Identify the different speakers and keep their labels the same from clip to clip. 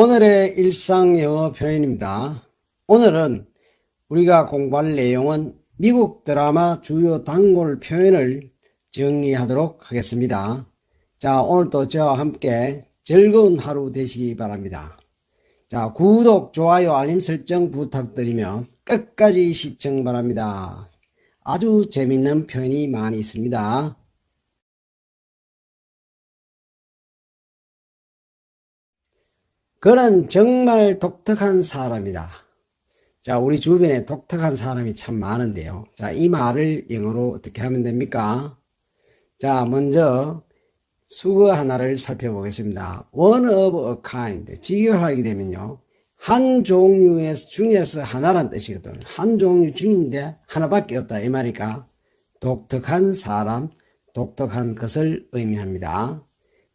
Speaker 1: 오늘의 일상 영어 표현입니다. 오늘은 우리가 공부할 내용은 미국 드라마 주요 단골 표현을 정리하도록 하겠습니다. 자, 오늘도 저와 함께 즐거운 하루 되시기 바랍니다. 자, 구독, 좋아요, 알림 설정 부탁드리며 끝까지 시청 바랍니다. 아주 재밌는 표현이 많이 있습니다. 그는 정말 독특한 사람이다. 자, 우리 주변에 독특한 사람이 참 많은데요. 자, 이 말을 영어로 어떻게 하면 됩니까? 자, 먼저 수거 하나를 살펴보겠습니다. One of a kind. 직역하게 되면요. 한 종류의 중에서 하나란 뜻이거든. 한 종류 중인데 하나밖에 없다. 이 말이니까 독특한 사람, 독특한 것을 의미합니다.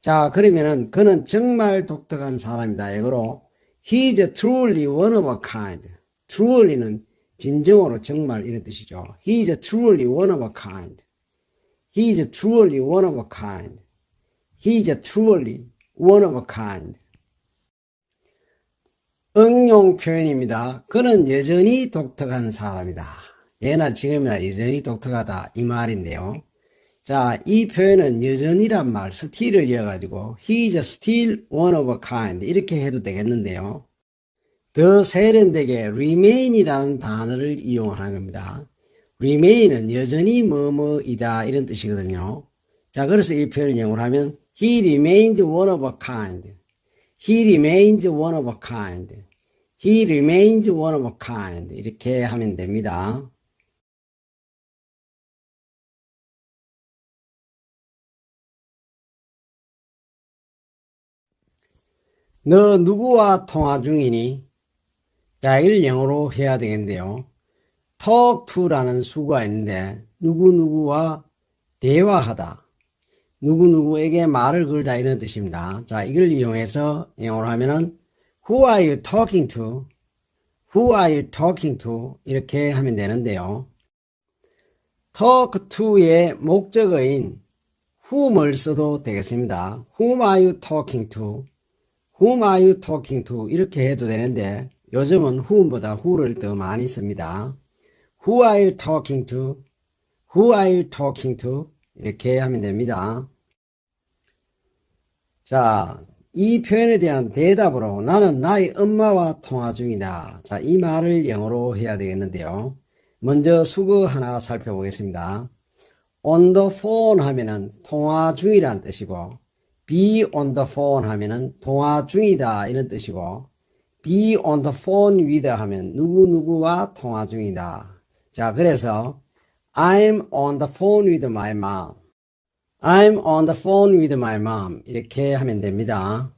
Speaker 1: 자, 그러면은 그는 정말 독특한 사람이다. 이거로 He is truly one of a kind. truly는 진정으로 정말 이런 뜻이죠. He is truly one of a kind. He is truly one of a kind. He is truly one of a kind. 응용 표현입니다. 그는 여전히 독특한 사람이다. 예나 지금이나 여전히 독특하다. 이 말인데요. 자, 이 표현은 여전이란 말, still을 이어가지고 he is still one of a kind 이렇게 해도 되겠는데요. 더 세련되게 remain이라는 단어를 이용하는 겁니다. remain은 여전히 뭐뭐이다 이런 뜻이거든요. 자, 그래서 이 표현을 영어로 하면 he remains one of a kind. he remains one of a kind. he remains one of a kind. 이렇게 하면 됩니다. 너 누구와 통화 중이니? 자, 이걸 영어로 해야 되겠는데요. talk to라는 수가 있는데, 누구누구와 대화하다. 누구누구에게 말을 걸다 이런 뜻입니다. 자, 이걸 이용해서 영어로 하면은 Who are you talking to? Who are you talking to? 이렇게 하면 되는데요. talk to의 목적어인 whom을 써도 되겠습니다. Whom are you talking to? Whom are you talking to? 이렇게 해도 되는데 요즘은 whom보다 who를 더 많이 씁니다. Who are you talking to? Who are you talking to? 이렇게 하면 됩니다. 자, 이 표현에 대한 대답으로 나는 나의 엄마와 통화 중이다. 자, 이 말을 영어로 해야 되겠는데요. 먼저 수거 하나 살펴보겠습니다. on the phone 하면은 통화 중이란 뜻이고 be on the phone 하면은 통화 중이다 이런 뜻이고 be on the phone with 하면 누구누구와 통화 중이다. 자, 그래서 I'm on the phone with my mom. I'm on the phone with my mom. 이렇게 하면 됩니다.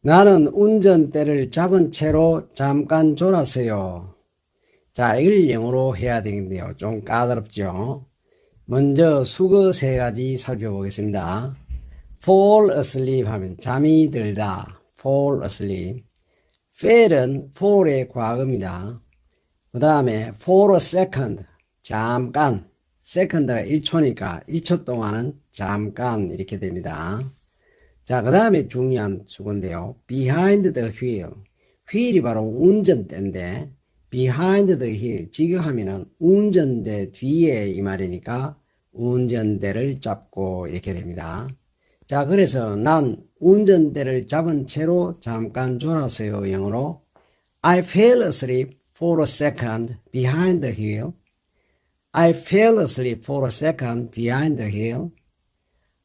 Speaker 1: 나는 운전대를 잡은 채로 잠깐 졸았어요. 자, 이걸 영어로 해야 되겠네요. 좀 까다롭죠? 먼저 수거 세 가지 살펴보겠습니다. fall asleep 하면 잠이 들다. fall asleep. fail은 fall의 과거입니다. 그 다음에 for a second. 잠깐. second가 1초니까 1초 동안은 잠깐 이렇게 됩니다. 자, 그 다음에 중요한 수건데요. behind the wheel. wheel이 바로 운전대인데 behind the wheel. 직역하면은 운전대 뒤에 이 말이니까 운전대를 잡고 이렇게 됩니다. 자, 그래서 난 운전대를 잡은 채로 잠깐 졸았어요. 영어로 I fell asleep for a second behind the wheel. I fell asleep for a second behind the wheel.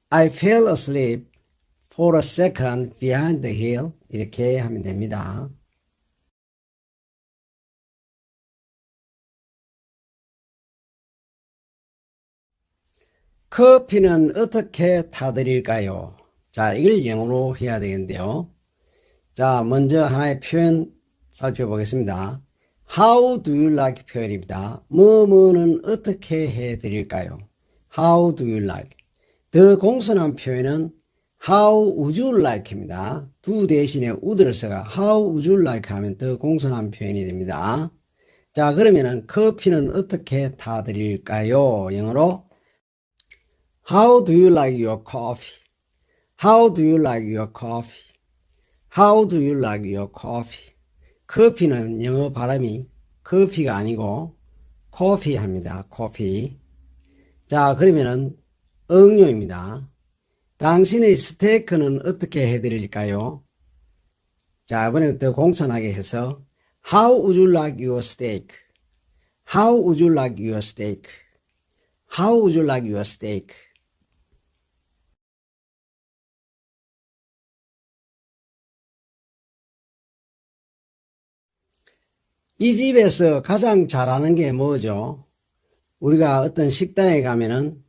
Speaker 1: I fell asleep for a second behind the wheel. 이렇게 하면 됩니다. 커피는 어떻게 타드릴까요? 자, 이걸 영어로 해야 되겠는데요. 자, 먼저 하나의 표현 살펴보겠습니다. How do you like 표현입니다. 뭐뭐는 어떻게 해드릴까요? How do you like? 더 공손한 표현은 How would you like입니다. 두 대신에 would를 써가 How would you like 하면 더 공손한 표현이 됩니다. 자, 그러면은 커피는 어떻게 타드릴까요? 영어로 How do you like your coffee? How do you like your coffee? How do you like your coffee? 커피는 영어 발음이 커피가 아니고 coffee 합니다. coffee. 자, 그러면은 응용입니다. 당신의 스테이크는 어떻게 해드릴까요? 자, 이번에부터 공손하게 해서 How would you like your steak? How would you like your steak? How would you like your steak? 이 집에서 가장 잘하는 게 뭐죠? 우리가 어떤 식당에 가면은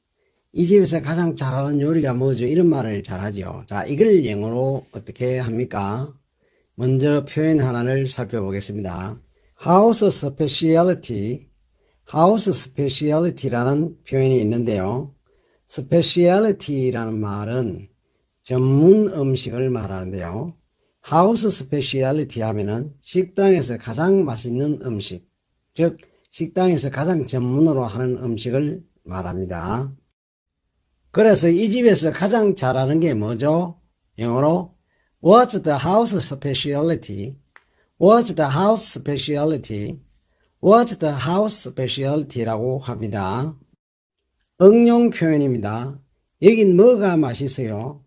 Speaker 1: 이 집에서 가장 잘하는 요리가 뭐죠? 이런 말을 잘하죠. 자, 이걸 영어로 어떻게 합니까? 먼저 표현 하나를 살펴보겠습니다. House specialty, house speciality라는 표현이 있는데요. speciality라는 말은 전문 음식을 말하는데요. 하우스 스페셜리티 하면은 식당에서 가장 맛있는 음식, 즉 식당에서 가장 전문으로 하는 음식을 말합니다. 그래서 이 집에서 가장 잘하는 게 뭐죠? 영어로 What's the house specialty? What's the house specialty? What's the house specialty라고 합니다. 응용 표현입니다. 여긴 뭐가 맛있어요?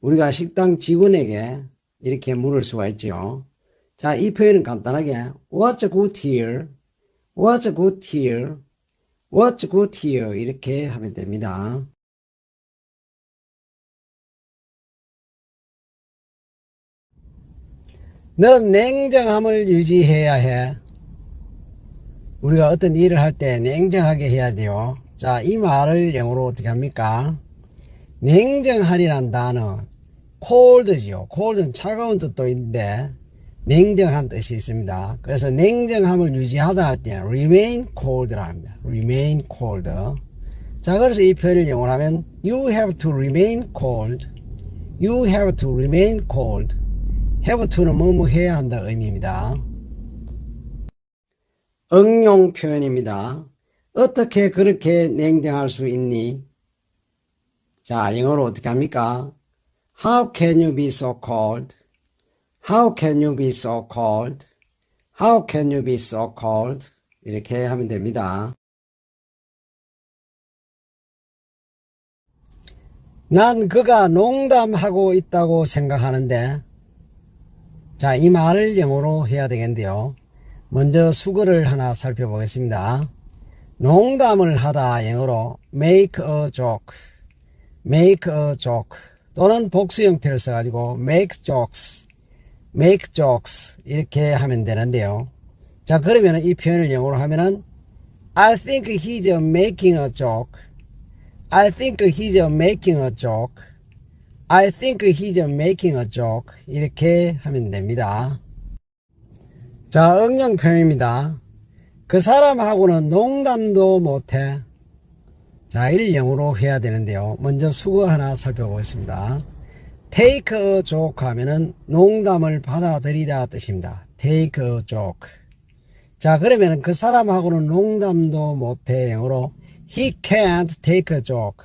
Speaker 1: 우리가 식당 직원에게 이렇게 물을 수가 있죠. 자, 이 표현은 간단하게 What's good here? What's good here? What's good here? 이렇게 하면 됩니다. 넌 냉정함을 유지해야 해. 우리가 어떤 일을 할 때 냉정하게 해야 돼요. 자, 이 말을 영어로 어떻게 합니까? 냉정하리란 단어, cold지요. cold는 차가운 뜻도 있는데, 냉정한 뜻이 있습니다. 그래서 냉정함을 유지하다 할때 remain cold라 합니다. remain cold. 자, 그래서 이 표현을 영어로 하면 you have to remain cold. you have to remain cold. have to는 뭐뭐 해야 한다 의미입니다. 응용 표현입니다. 어떻게 그렇게 냉정할 수 있니? 자, 영어로 어떻게 합니까? How can you be so cold? How can you be so cold? How can you be so cold? 이렇게 하면 됩니다. 난 그가 농담하고 있다고 생각하는데, 자, 이 말을 영어로 해야 되겠는데요. 먼저 수거를 하나 살펴보겠습니다. 농담을 하다 영어로 make a joke, make a joke 또는 복수 형태를 써가지고 make jokes, make jokes 이렇게 하면 되는데요. 자 그러면 이 표현을 영어로 하면은 I think he's making a joke. I think he's making a joke. I think he's making a joke. 이렇게 하면 됩니다. 자, 응용 표현입니다. 그 사람하고는 농담도 못해. 자, 이를 영어로 해야 되는데요. 먼저 수거 하나 살펴보겠습니다. take a joke 하면은 농담을 받아들이다 뜻입니다. take a joke. 자, 그러면 그 사람하고는 농담도 못해. 영어로 he can't take a joke.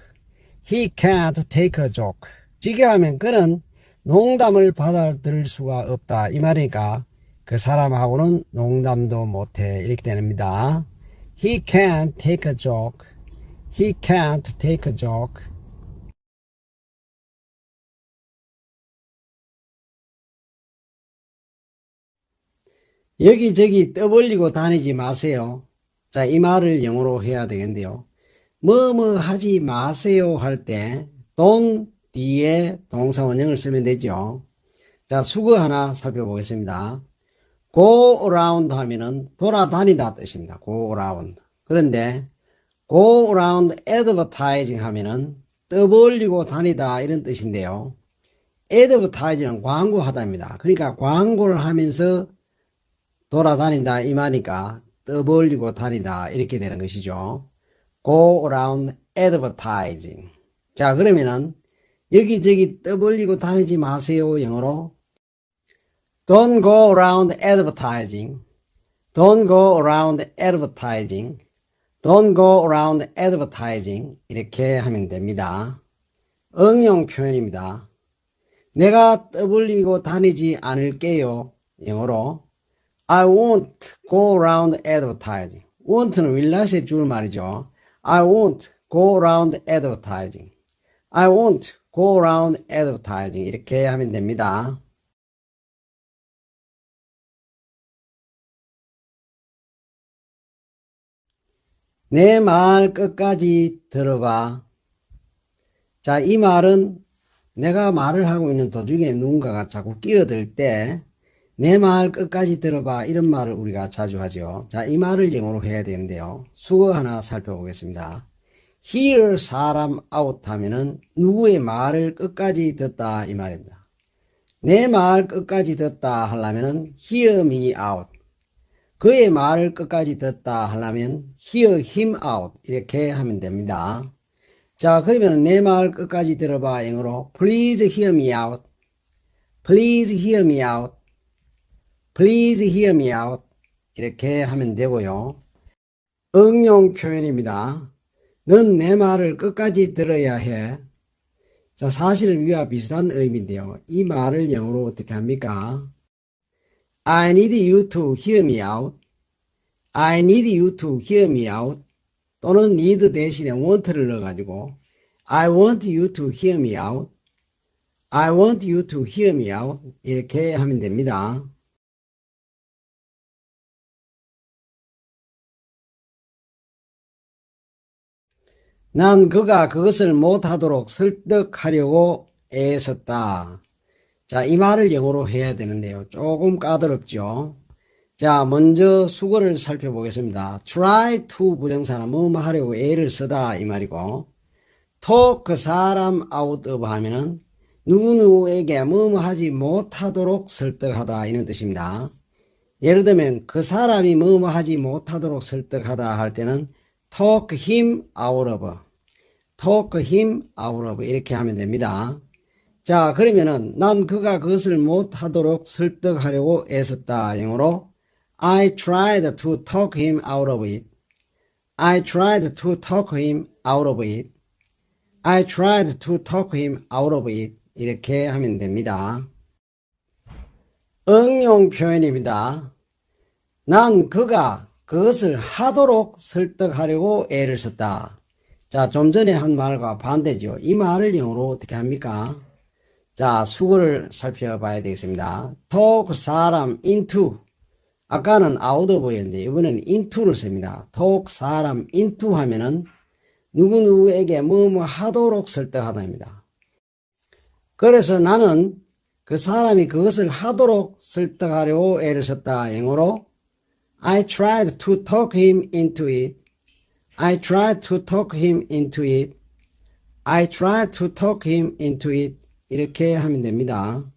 Speaker 1: he can't take a joke. 직역하면 그는 농담을 받아들일 수가 없다. 이 말이니까 그 사람하고는 농담도 못해. 이렇게 됩니다. He can't take a joke. He can't take a joke. 여기저기 떠벌리고 다니지 마세요. 자, 이 말을 영어로 해야 되겠는데요. 뭐뭐 하지 마세요 할때 don't 뒤에 동사 원형을 쓰면 되죠. 자, 수거 하나 살펴보겠습니다. go around 하면은 돌아다니다 뜻입니다. go around. 그런데 go around advertising 하면은 떠벌리고 다니다 이런 뜻인데요. advertising은 광고하다입니다. 그러니까 광고를 하면서 돌아다닌다 이 말이니까 떠벌리고 다니다 이렇게 되는 것이죠. go around advertising. 자, 그러면은 여기저기 떠벌리고 다니지 마세요. 영어로 Don't go around advertising. Don't go around advertising. Don't go around advertising. 이렇게 하면 됩니다. 응용 표현입니다. 내가 떠벌리고 다니지 않을게요. 영어로 I won't go around advertising. won't는 will 줄 말이죠. I won't go around advertising. I won't go around advertising. 이렇게 하면 됩니다. 내 말 끝까지 들어봐. 자, 이 말은 내가 말을 하고 있는 도중에 누군가가 자꾸 끼어들 때, 내 말 끝까지 들어봐. 이런 말을 우리가 자주 하죠. 자, 이 말을 영어로 해야 되는데요. 수거 하나 살펴보겠습니다. hear 사람 out 하면은 누구의 말을 끝까지 듣다 이 말입니다. 내 말 끝까지 듣다 하려면은 hear me out. 그의 말을 끝까지 듣다 하려면 hear him out 이렇게 하면 됩니다. 자, 그러면 내 말 끝까지 들어봐 영어로 please hear me out. please hear me out. please hear me out. 이렇게 하면 되고요. 응용 표현입니다. 넌 내 말을 끝까지 들어야 해. 자, 사실은 위와 비슷한 의미인데요. 이 말을 영어로 어떻게 합니까? I need you to hear me out. I need you to hear me out. 또는 need 대신에 want를 넣어가지고 I want you to hear me out. I want you to hear me out. 이렇게 하면 됩니다. 난 그가 그것을 못하도록 설득하려고 애썼다. 자, 이 말을 영어로 해야 되는데요. 조금 까다롭죠. 자, 먼저 수거를 살펴보겠습니다. try to 부정사는 뭐뭐 하려고 애를 쓰다 이 말이고 talk 그 사람 out of 하면은 누구누구에게 뭐뭐 하지 못하도록 설득하다 이런 뜻입니다. 예를 들면 그 사람이 뭐뭐 하지 못하도록 설득하다 할 때는 talk him out of talk him out of 이렇게 하면 됩니다. 자, 그러면은 난 그가 그것을 못 하도록 설득하려고 애썼다. 영어로 I tried to talk him out of it. I tried to talk him out of it. I tried to talk him out of it. 이렇게 하면 됩니다. 응용 표현입니다. 난 그가 그것을 하도록 설득하려고 애를 썼다. 자, 좀 전에 한 말과 반대죠. 이 말을 영어로 어떻게 합니까? 자, 수거를 살펴봐야 되겠습니다. talk 사람 into 아까는 out of였는데 이번에는 into를 씁니다. talk 사람 into 하면은 누구누구에게 뭐뭐 하도록 설득하다입니다. 그래서 나는 그 사람이 그것을 하도록 설득하려고 애를 썼다. 영어로 I tried to talk him into it. I tried to talk him into it. I tried to talk him into it. 이렇게 하면 됩니다.